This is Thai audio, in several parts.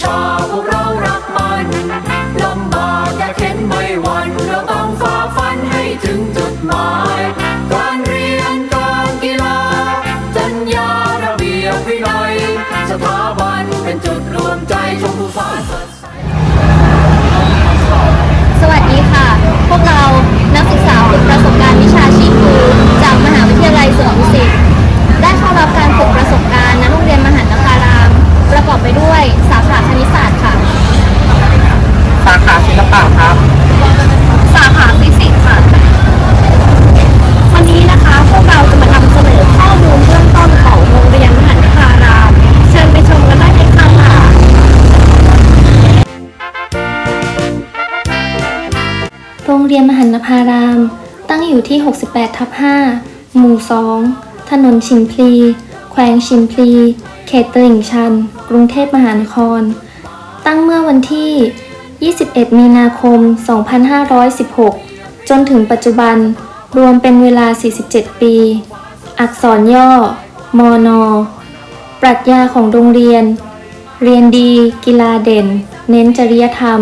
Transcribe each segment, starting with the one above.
ชาพวกเรารักมันลำบากแต่เข็นไม่หวั่นเราต้องฝ่าฟันให้ถึงจุดหมาย การเรียนการกีฬาจัญญาระเบียบวินัยสถาบันเป็นจุดรวมใจชม ศิลปะครับ สาขาฟิสิกส์ค่ะ วันนี้นะคะพวกเราจะมานำเสนอข้อมูลเบื้องต้นของโรงเรียนมหันตภาราม เชิญไปชมกันได้เลยค่ะโรงเรียนมหันนภาราม ตั้งอยู่ที่ 68 ทับ 5 หมู่ 2 ถนนชิมพลี แขวงชิมพลี เขตตลิ่งชัน กรุงเทพมหานคร ตั้งเมื่อวันที่ 21 มีนาคม 2516 จนถึงปัจจุบันรวมเป็นเวลา 47 ปี อักษรย่อ มอนอปรัชญาของโรงเรียน เรียนดี กีฬาเด่น เน้นจริยธรรม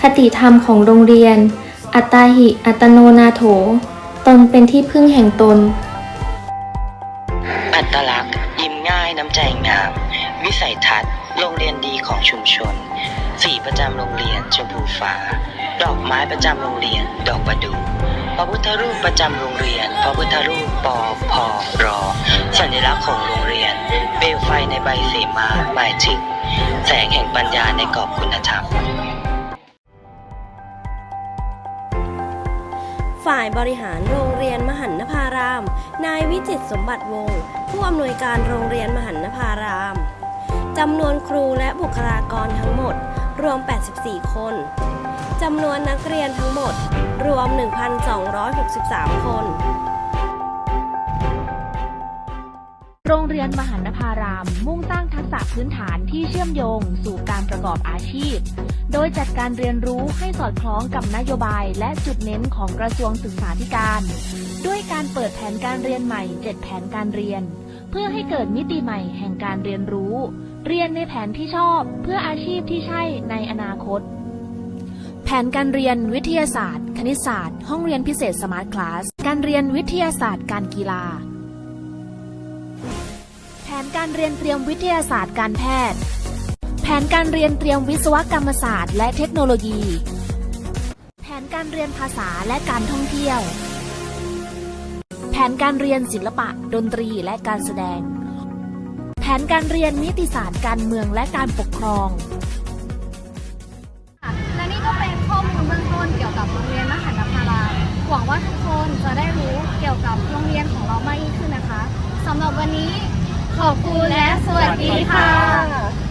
คติธรรมของโรงเรียน อัตตาหิ อัตโนนาโถ ตนเป็นที่พึ่งแห่งตน อัตลักษณ์ ยิ้มง่ายน้ำใจงาม วิสัยทัศน์ โรงเรียนดีของชุมชน สีประจำโรงเรียนชมพูฟ้า ดอกไม้ประจำโรงเรียน ดอกประดู่พระพุทธรูปประจำโรงเรียน พระพุทธรูปปอพอรอ สัญลักษณ์ของโรงเรียน เปลวไฟในใบเสมาหมายถึงแสงแห่งปัญญาในกรอบคุณธรรม ฝ่ายบริหารโรงเรียนมหันนภาราม นายวิจิตสมบัติวงศ์ผู้อำนวยการโรงเรียนมหันนภารามจำนวนครูและบุคลากรทั้งหมด รวม 84 คน จำนวนนักเรียนทั้งหมด รวม 1,263 คน โรงเรียนมหันภาราม มุ่งสร้างทักษะพื้นฐานที่เชื่อมโยงสู่การประกอบอาชีพ โดยจัดการเรียนรู้ให้สอดคล้องกับนโยบายและจุดเน้นของกระทรวงศึกษาธิการ ด้วยการเปิดแผนการเรียนใหม่ 7 แผนการเรียน เพื่อให้เกิดมิติใหม่แห่งการเรียนรู้ เรียนในแผนที่ชอบเพื่ออาชีพที่ใช่ในอนาคต แผนการเรียนวิทยาศาสตร์ คณิตศาสตร์ ห้องเรียนพิเศษสมาร์ทคลาส การเรียนวิทยาศาสตร์ การกีฬา แผนการเรียนเตรียมวิทยาศาสตร์การแพทย์ แผนการเรียนเตรียมวิศวกรรมศาสตร์ และเทคโนโลยี แผนการเรียนภาษาและการท่องเที่ยว ผนการเรียนศิลปะ ดนตรีและการแสดง แผนการเรียนนิติศาสตร์การเมืองและการปกครอง และนี่ก็เป็นข้อมูลเบื้องต้นเกี่ยวกับโรงเรียนมหันตภารามหวังว่าทุกคนจะได้รู้เกี่ยวกับโรงเรียนของเรามากยิ่งขึ้นนะคะสำหรับวันนี้ขอบคุณและสวัสดีค่ะ